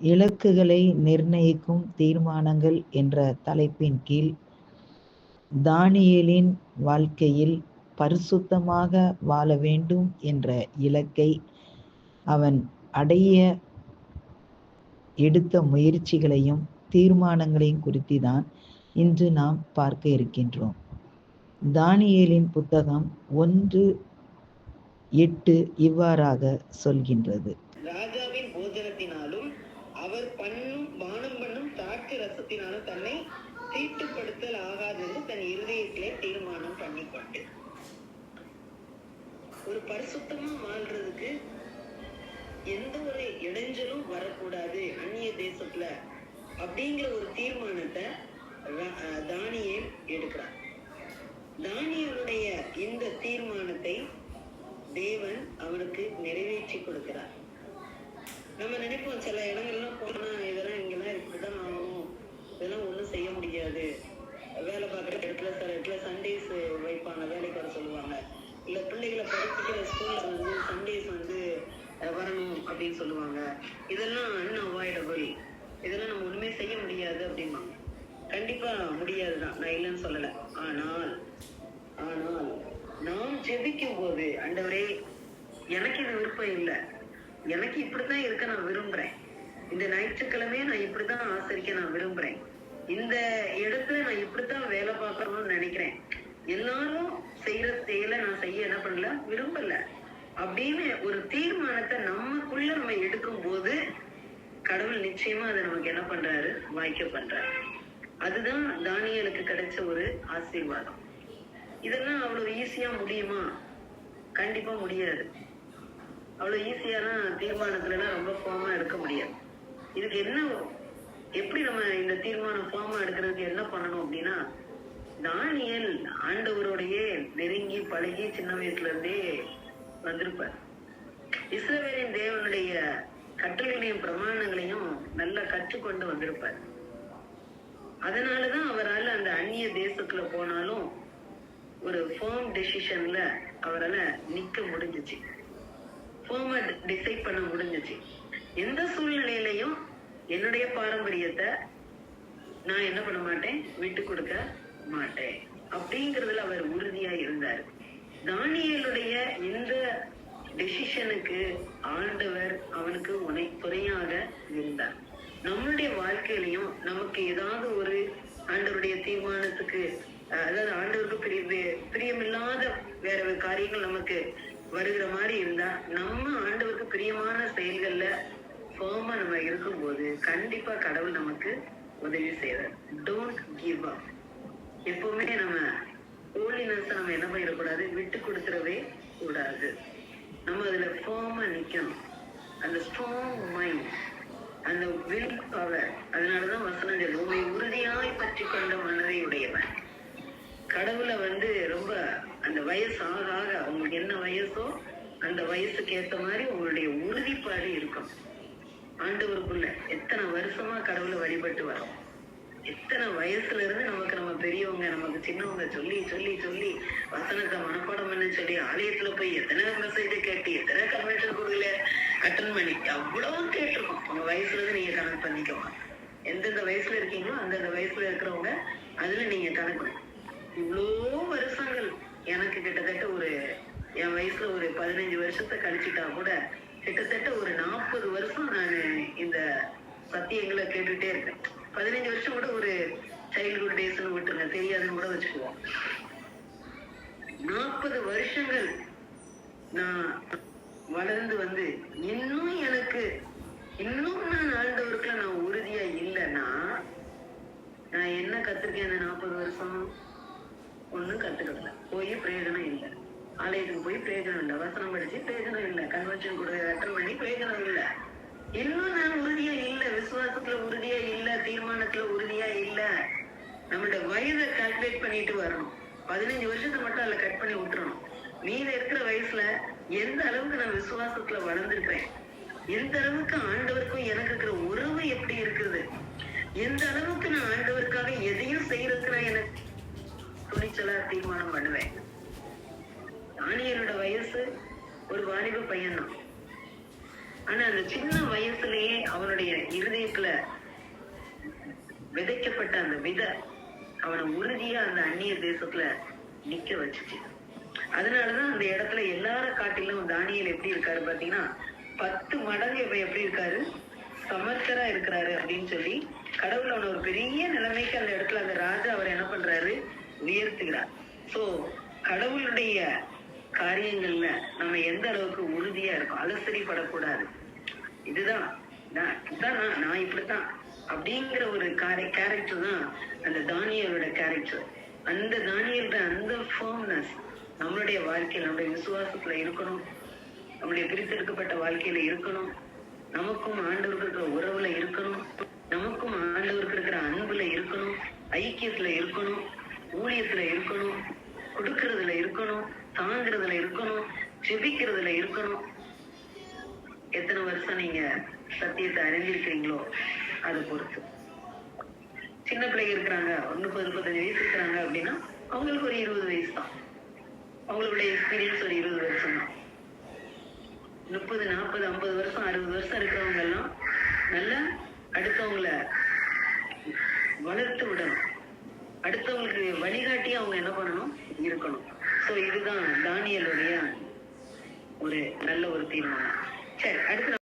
இலக்குகளை நிர்ணயிக்கும் தீர்மானங்கள் என்ற தலைப்பின் கீழ் தானியலின் வாழ்க்கையில் பரிசுத்தமாக வாழ வேண்டும் என்ற இலக்கை அவன் அடைய எடுத்த முயற்சிகளையும் தீர்மானங்களையும் குறித்து தான் இன்று நாம் பார்க்க இருக்கின்றோம். தானியலின் புத்தகம் ஒன்று எட்டு இவ்வாறாக சொல்கின்றது. பரிசுத்தமா வாழ்றதுக்கு எந்த ஒரு இடைஞ்சலும் வரக்கூடாது அந்நிய தேசத்துல அப்படிங்கிற ஒரு தீர்மானத்தை தானியம் எடுக்கிறார். தானியனுடைய இந்த தீர்மானத்தை தேவன் அவனுக்கு நிறைவேற்றி கொடுக்கிறார். நம்ம நினைப்போம் சில இடங்கள்லாம் போனா இதெல்லாம் இங்கெல்லாம் இப்படிதான் ஆகணும் இதெல்லாம் ஒண்ணும் செய்ய முடியாது. முடியாதுதான். நான் இல்லைன்னு சொல்லல. ஆனால் ஆனால் நாம் ஜெபிக்கும் போது அண்டவரே எனக்கு இது விருப்பம் இல்லை. எனக்கு இப்படித்தான் இருக்க நான் விரும்புறேன். இந்த ஞாயிற்றுக்கிழமையே நான் இப்படித்தான் ஆசரிக்க நான் விரும்புறேன். இந்த இடத்துல நான் இப்படித்தான் வேலை பார்க்கணும்னு நினைக்கிறேன். எல்லாரும் செய்யற செயலை நான் செய்ய என்ன பண்ணல? விரும்பல. அப்படின்னு ஒரு தீர்மானத்தை நமக்குள்ள நம்ம எடுக்கும் போது கடவுள் நிச்சயமா அதை நமக்கு என்ன பண்றாரு? வாய்க்க பண்றாரு. அதுதான் தானியலுக்கு கிடைச்ச ஒரு ஆசீர்வாதம். இதெல்லாம் அவ்வளவு ஈஸியா முடியுமா? கண்டிப்பா முடியாது. அவ்வளவு ஈஸியான தீர்மானத்துலலாம் ரொம்ப ஃபார்மா எடுக்க முடியாது. இதுக்கு என்ன எப்படி நம்ம இந்த தீர்மானம் ஃபார்மா எடுக்கிறதுக்கு என்ன பண்ணணும் அப்படின்னா தானியல் ஆண்டவரோடையே நெருங்கி பழகி சின்ன வயசுல இருந்தே வந்திருப்பார். இஸ்ரவேலின் தேவனுடைய கட்டளைகளையும் பிரமாணங்களையும் நல்லா கற்றுக்கொண்டு வந்திருப்பார். அதனாலதான் அவரால் அந்த அந்நிய தேசத்துல போனாலும் ஒரு ஃபேர்ம் டெசிஷன்ல அவரால நிக்க முடிஞ்சுச்சு. ஃபேர்மா டிசைட் பண்ண முடிஞ்சிச்சு. எந்த சூழ்நிலையிலையும் என்னுடைய பாரம்பரியத்தை நான் என்ன பண்ண மாட்டேன்? விட்டு கொடுக்க மாட்டேன். அப்படிங்கறதுல அவர் உறுதியா இருந்தார். தானியலுடைய இந்த டெசிஷனுக்கு ஆண்டவர் அவனுக்கு உனை துணையாக இருந்தார். நம்மளுடைய வாழ்க்கையிலையும் நமக்கு ஏதாவது ஒரு ஆண்டவருடைய தீர்மானத்துக்கு அதாவது ஆண்டவருக்கு பிரிய பிரியமில்லாத வேற காரியங்கள் நமக்கு வருகிற மாதிரி இருந்தா நம்ம ஆண்டவருக்கு பிரியமான செயல்கள்ல ஃபேமா நம்ம இருக்கும்போது கண்டிப்பா கடவுள் நமக்கு உதவி செய்வார். டோன்ட் கிவ் அப் எப்பவுமே நம்ம ஹோலினஸ் நம்ம என்ன பண்ணிடக்கூடாது? விட்டு கொடுத்துடவே கூடாது. நம்ம அதுல ஃபேமா நிக்கணும். அந்த ஸ்ட்ராங் மைண்ட் அந்த வில் பவர் அதனாலதான் வசனம் சொல்லுது உண்மை உறுதியாய் பற்றி கொண்ட மனதை உடையவன் கடவுளை வந்து ரொம்ப அந்த வயசு ஆக ஆக உங்களுக்கு என்ன வயசோ அந்த வயசுக்கு ஏத்த மாதிரி உங்களுடைய உறுதிப்பாடு இருக்கும். ஆண்டவருக்குள்ள எத்தனை வருஷமா கடவுளை வழிபட்டு வரோம்? எத்தனை வயசுல இருந்து நமக்கு நம்ம பெரியவங்க நமக்கு சின்னவங்க சொல்லி சொல்லி சொல்லி வசனத்தை மனப்பாடம் பண்ண சொல்லி ஆலயத்துல போய் எத்தனை மெசேஜ் கேட்டு எத்தனை கன்வென்ஷன் கொடுக்கல? அட்டன் பண்ணி அவ்வளவு கேட்டிருக்கோம். உங்க வயசுல இருந்து நீங்க கணக்கு பண்ணிக்கோங்க. எந்தெந்த வயசுல இருக்கீங்களோ அந்தந்த வயசுல இருக்கிறவங்க அதுல நீங்க கணக்கு இவ்வளோ வருஷங்கள் எனக்கு கிட்டத்தட்ட ஒரு என் வயசுல ஒரு பதினஞ்சு வருஷத்தை கழிச்சுட்டா கூட கிட்டத்தட்ட ஒரு நாற்பது வருஷம் நான் இந்த சத்தியங்களை கேட்டுட்டே இருக்கேன். பதினஞ்சு வருஷம் கூட ஒரு சைல்ட்ஹுட் டேஸ்னு விட்டுருங்க. தெரியாதுன்னு கூட வச்சுக்குவோம். நாற்பது வருஷங்கள் நான் வளர்ந்து வந்து இன்னும் எனக்கு இன்னும் நான் ஆண்டவருக்குள்ள நான் உறுதியா இல்லைன்னா நான் என்ன கத்துருக்கேன் இந்த நாற்பது வருஷம்? ஒன்றும் கத்துக்கல போய் பிரயோஜனம் இல்லை. ஆலயத்துக்கு போய் பிரயோஜனம் இல்லை. வசனம் படிச்சு பிரயோஜனம் இல்லை. கன்வென்ஷன் கூட அட்டன் பண்ணி பிரயோஜனம் இல்லை. இன்னும் நான் உறுதியா இல்லை. விசுவாசத்துல உறுதியா இல்லை. தீர்மானத்துல உறுதியா இல்லை. நம்மளோட வயதை கால்குலேட் பண்ணிட்டு வரணும். பதினஞ்சு வருஷத்தை மட்டும் அதில் கட் பண்ணி விட்டுறணும். மீத இருக்கிற வயசுல எந்த அளவுக்கு நான் விசுவாசத்துல வளர்ந்திருக்கிறேன் எந்த அளவுக்கு ஆண்டவருக்கும் எனக்கு இருக்கிற உறவு எப்படி இருக்குது? எந்த அளவுக்கு நான் ஆண்டவருக்காக எதையும் செய்யறதுக்கு நான் எனக்கு துணிச்சலா தீர்மானம் பண்ணுவேன்? தானியலோட வயசு ஒரு வாலிப பையன்தான். ஆனா அந்த சின்ன வயசுலயே அவனுடைய இருதயத்துல விதைக்கப்பட்ட அந்த விதை அவனை உறுதியா அந்த அந்நிய தேசத்துல நிக்க வச்சுச்சு. அதனாலதான் அந்த இடத்துல எல்லார காட்டிலும் தானியல் எப்படி இருக்காரு பாத்தீங்கன்னா பத்து மடங்கு இப்ப எப்படி இருக்காரு? சமர்த்தரா இருக்கிறாரு அப்படின்னு சொல்லி கடவுள் அவனை ஒரு பெரிய நிலைமைக்கு அந்த இடத்துல அந்த ராஜா அவர் என்ன பண்றாரு? உயர்த்துகிறார். சோ கடவுளுடைய காரியங்கள்ல நம்ம எந்த அளவுக்கு உறுதியா இருக்கோம்? அலசரிப்படக்கூடாது. இதுதான். நான் இதான் நான் நான் இப்படித்தான். அப்படிங்கிற ஒரு கேரக்டர் தான் அந்த தானியலோட கேரக்டர் அந்த தானியலோட அந்த ஃபர்ம்னஸ் நம்மளுடைய வாழ்க்கையில் நம்முடைய விசுவாசத்துல இருக்கணும். நம்மளுடைய பிரித்தெடுக்கப்பட்ட வாழ்க்கையில இருக்கணும். நமக்கும் ஆண்டவருக்கு இருக்கிற உறவுல இருக்கணும். நமக்கும் ஆண்டவருக்கு இருக்கிற அன்புல இருக்கணும். ஐக்கியத்துல இருக்கணும். ஊழியத்துல இருக்கணும். கொடுக்கறதுல இருக்கணும். தாங்குறதுல இருக்கணும். ஜெபிக்கிறதுல இருக்கணும். எத்தனை வருஷம் நீங்க சத்தியத்தை அறிஞ்சிருக்கிறீங்களோ அதை பொறுத்து. சின்ன பிள்ளைங்க இருக்கிறாங்க ஒன்னு முப்பது முப்பத்தஞ்சு வயசு இருக்கிறாங்க அப்படின்னா அவங்களுக்கு ஒரு இருபது வயசு தான் அவங்களுடைய எக்ஸ்பீரியன்ஸ் ஒரு இருபது வருஷம் தான். முப்பது நாற்பது ஐம்பது வருஷம் அறுபது வருஷம் இருக்கிறவங்க எல்லாம் நல்லா அடுத்தவங்கள வளர்த்து விடணும். அடுத்தவங்களுக்கு வழிகாட்டி அவங்க என்ன பண்ணணும்? இருக்கணும். சோ இதுதான் தானியலுடைய ஒரு நல்ல ஒரு தீர்மானம். சரி அடுத்து